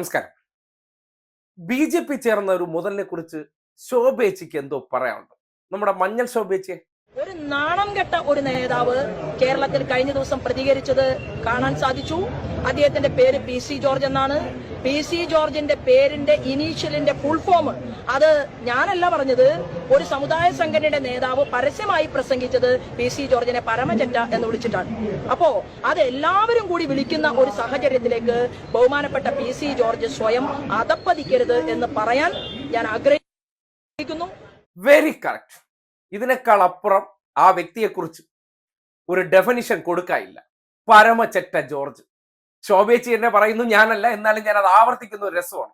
നമസ്കാരം. B J P ചേർന്ന ഒരു മുതലിനെ കുറിച്ച് ശോഭേച്ചിക്ക് എന്തോ പറയാനുണ്ട്. നമ്മുടെ മഞ്ഞൾ ശോഭേച്ചിയെ നാണം കെട്ട ഒരു നേതാവ് കേരളത്തിൽ കഴിഞ്ഞ ദിവസം പ്രതികരിച്ചത് കാണാൻ സാധിച്ചു. അദ്ദേഹത്തിന്റെ പേര് പി സി ജോർജ് എന്നാണ്. പി സി ജോർജിന്റെ പേരിന്റെ ഇനീഷ്യലിന്റെ ഫുൾ ഫോം അത് ഞാനല്ല പറഞ്ഞത് ഒരു സമുദായ സംഘടനയുടെ നേതാവ് പരസ്യമായി പ്രസംഗിച്ചത് പി സി ജോർജിനെ പരമചറ്റ എന്ന് വിളിച്ചിട്ടാണ്. അപ്പോ അത് എല്ലാവരും കൂടി വിളിക്കുന്ന ഒരു സാഹചര്യത്തിലേക്ക് ബഹുമാനപ്പെട്ട പി സി ജോർജ് സ്വയം അതപ്പതിക്കരുത് എന്ന് പറയാൻ ഞാൻ ആഗ്രഹിക്കുന്നു. വെരി കറക്റ്റ് ഇതിനേക്കാൾ അപ്പുറം ആ വ്യക്തിയെക്കുറിച്ച് ഒരു ഡെഫിനിഷൻ കൊടുക്കാനില്ല. പരമചെറ്റ ജോർജ്. ശോഭേച്ചി എന്നെ പറയുന്നു ഞാനല്ല എന്നാലും ഞാൻ അത് ആവർത്തിക്കുന്ന ഒരു രസമാണ്.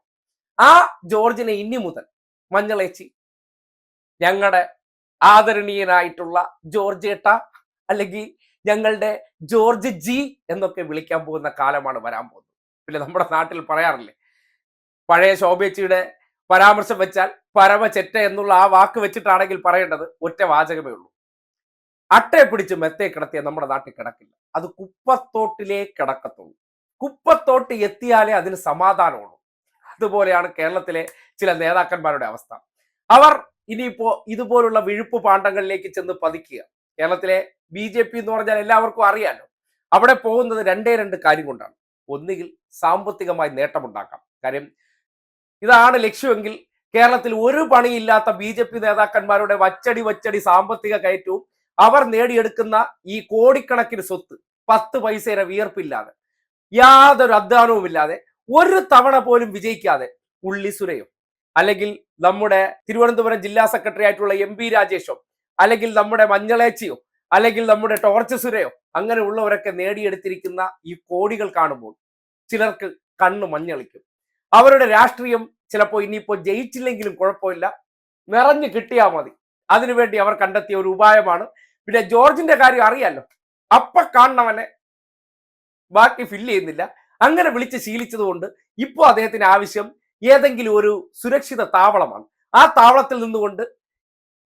ആ ജോർജിനെ ഇനി മുതൽ മഞ്ഞളേച്ചി ഞങ്ങളുടെ ആദരണീയനായിട്ടുള്ള ജോർജ് ഏട്ട അല്ലെങ്കിൽ ഞങ്ങളുടെ ജോർജ് ജി എന്നൊക്കെ വിളിക്കാൻ പോകുന്ന കാലമാണ് വരാൻ പോകുന്നത്. പിന്നെ നമ്മുടെ നാട്ടിൽ പറയാറില്ലേ പഴയ ശോഭേച്ചിയുടെ പരാമർശം വെച്ചാൽ പരമചെറ്റ എന്നുള്ള ആ വാക്ക് വെച്ചിട്ടാണെങ്കിൽ പറയേണ്ടത് ഒറ്റ വാചകമേ ഉള്ളൂ. അട്ടയെ പിടിച്ച് മെത്തേ കിടത്തിയ നമ്മുടെ നാട്ടിൽ കിടക്കില്ല. അത് കുപ്പത്തോട്ടിലേ കിടക്കത്തുള്ളൂ. കുപ്പത്തോട്ട് എത്തിയാലേ അതിന് സമാധാനമുള്ളൂ. അതുപോലെയാണ് കേരളത്തിലെ ചില നേതാക്കന്മാരുടെ അവസ്ഥ. അവർ ഇനിയിപ്പോ ഇതുപോലുള്ള വിഴുപ്പ് പാണ്ഡങ്ങളിലേക്ക് ചെന്ന് പതിക്കുക. കേരളത്തിലെ ബി ജെ പി എന്ന് പറഞ്ഞാൽ എല്ലാവർക്കും അറിയാലോ. അവിടെ പോകുന്നത് രണ്ടേ രണ്ട് കാര്യം കൊണ്ടാണ്. ഒന്നുകിൽ സാമ്പത്തികമായി നേട്ടമുണ്ടാക്കാം. കാര്യം ഇതാണ് ലക്ഷ്യമെങ്കിൽ കേരളത്തിൽ ഒരു പണിയില്ലാത്ത ബി ജെ പി നേതാക്കന്മാരുടെ വച്ചടി വച്ചടി സാമ്പത്തിക കയറ്റവും അവർ നേടിയെടുക്കുന്ന ഈ കോടിക്കണക്കിന് സ്വത്ത് പത്ത് പൈസയുടെ വിയർപ്പില്ലാതെ യാതൊരു അധ്വാനവുമില്ലാതെ ഒരു തവണ പോലും വിജയിക്കാതെ ഉള്ളിസുരയോ അല്ലെങ്കിൽ നമ്മുടെ തിരുവനന്തപുരം ജില്ലാ സെക്രട്ടറി ആയിട്ടുള്ള എം പി രാജേഷോ അല്ലെങ്കിൽ നമ്മുടെ മഞ്ഞളേച്ചിയോ അല്ലെങ്കിൽ നമ്മുടെ ടോർച്ച് സുരയോ അങ്ങനെയുള്ളവരൊക്കെ നേടിയെടുത്തിരിക്കുന്ന ഈ കോടികൾ കാണുമ്പോൾ ചിലർക്ക് കണ്ണ് മഞ്ഞളിക്കും. അവരുടെ രാഷ്ട്രീയം ചിലപ്പോൾ ഇനിയിപ്പോൾ ജയിച്ചില്ലെങ്കിലും കുഴപ്പമില്ല. നിറഞ്ഞു കിട്ടിയാൽ മതി. അതിനുവേണ്ടി അവർ കണ്ടെത്തിയ ഒരു ഉപായമാണ് പിന്നെ ജോർജിന്റെ കാര്യം അറിയാലോ. അപ്പ കാണണവനെ ബാക്കി ഫില്ല് ചെയ്യുന്നില്ല. അങ്ങനെ വിളിച്ച് ശീലിച്ചതുകൊണ്ട് ഇപ്പോൾ അദ്ദേഹത്തിന് ആവശ്യം ഏതെങ്കിലും ഒരു സുരക്ഷിത താവളമാണ്. ആ താവളത്തിൽ നിന്നുകൊണ്ട്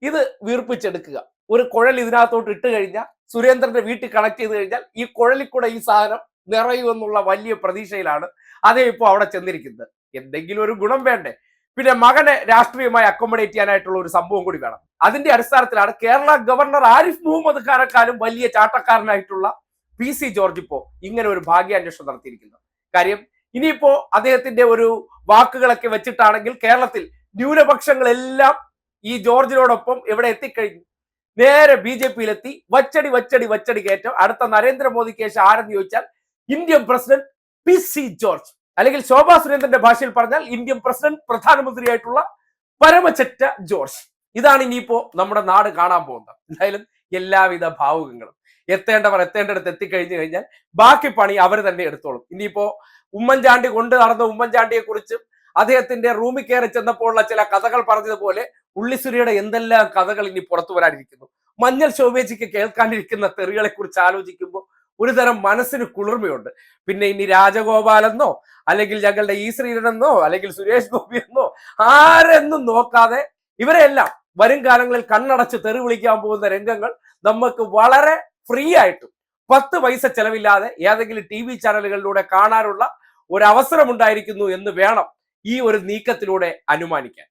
ഇത് വീർപ്പിച്ചെടുക്കുക. ഒരു കുഴൽ ഇതിനകത്തോട്ട് ഇട്ട് കഴിഞ്ഞാൽ സുരേന്ദ്രന്റെ വീട്ടിൽ കണക്ട് ചെയ്ത് കഴിഞ്ഞാൽ ഈ കുഴലിൽ കൂടെ ഈ സാധനം നിറയുമെന്നുള്ള വലിയ പ്രതീക്ഷയിലാണ് അതേ ഇപ്പോൾ അവിടെ ചെന്നിരിക്കുന്നത്. എന്തെങ്കിലും ഒരു ഗുണം വേണ്ടേ? പിന്നെ മകനെ രാഷ്ട്രീയമായി അക്കോമഡേറ്റ് ചെയ്യാനായിട്ടുള്ള ഒരു സംഭവം കൂടി വേണം. അതിന്റെ അടിസ്ഥാനത്തിലാണ് കേരള ഗവർണർ ആരിഫ് മുഹമ്മദ് ഖാനെക്കാളും വലിയ ചാട്ടക്കാരനായിട്ടുള്ള പി സി ജോർജ് ഇപ്പോ ഇങ്ങനെ ഒരു ഭാഗ്യാന്വേഷണം നടത്തിയിരിക്കുന്നത്. കാര്യം ഇനിയിപ്പോ അദ്ദേഹത്തിന്റെ ഒരു വാക്കുകളൊക്കെ വെച്ചിട്ടാണെങ്കിൽ കേരളത്തിൽ ന്യൂനപക്ഷങ്ങളെല്ലാം ഈ ജോർജിനോടൊപ്പം ഇവിടെ എത്തിക്കഴിഞ്ഞു? നേരെ ബി ജെ പിയിലെത്തി വച്ചടി വച്ചടി വച്ചടി കയറ്റം. അടുത്ത നരേന്ദ്രമോദിക്ക് ശേഷം ആരെന്ന് ചോദിച്ചാൽ Indian president P C George. അല്ലെങ്കിൽ ശോഭാ സുരേന്ദ്രന്റെ ഭാഷയിൽ പറഞ്ഞാൽ ഇന്ത്യൻ പ്രസിഡന്റ് പ്രധാനമന്ത്രിയായിട്ടുള്ള പരമചറ്റ ജോർജ്. ഇതാണ് ഇനിയിപ്പോ നമ്മുടെ നാട് കാണാൻ പോകുന്നത്. എന്തായാലും എല്ലാവിധ ഭാവുകങ്ങളും എത്തേണ്ടവർ എത്തേണ്ടടുത്ത് എത്തിക്കഴിഞ്ഞു കഴിഞ്ഞാൽ ബാക്കി പണി അവർ തന്നെ എടുത്തോളും. ഇനിയിപ്പോ ഉമ്മൻചാണ്ടി കൊണ്ട് നടന്ന ഉമ്മൻചാണ്ടിയെ കുറിച്ചും അദ്ദേഹത്തിന്റെ റൂമിൽ കയറി ചെന്നപ്പോഴുള്ള ചില കഥകൾ പറഞ്ഞതുപോലെ ഉള്ളിസുരിയുടെ എന്തെല്ലാം കഥകൾ ഇനി പുറത്തു വരാനിരിക്കുന്നു. മഞ്ഞൾ ശോഭേജിക്ക് കേൾക്കാനിരിക്കുന്ന തെറികളെ കുറിച്ച് ആലോചിക്കുമ്പോൾ ഒരു തരം മനസ്സിന് കുളിർമയുണ്ട്. പിന്നെ ഇനി രാജഗോപാലെന്നോ അല്ലെങ്കിൽ ഞങ്ങളുടെ ഈ ശ്രീരനെന്നോ അല്ലെങ്കിൽ സുരേഷ് ഗോപി എന്നോ ആരെന്നും നോക്കാതെ ഇവരെല്ലാം വരും കാലങ്ങളിൽ കണ്ണടച്ച് തെറി വിളിക്കാൻ പോകുന്ന രംഗങ്ങൾ നമുക്ക് വളരെ ഫ്രീ ആയിട്ടും പത്ത് പൈസ ചെലവില്ലാതെ ഏതെങ്കിലും ടി വി ചാനലുകളിലൂടെ കാണാനുള്ള ഒരു എന്ന് വേണം ഈ ഒരു നീക്കത്തിലൂടെ അനുമാനിക്കാൻ.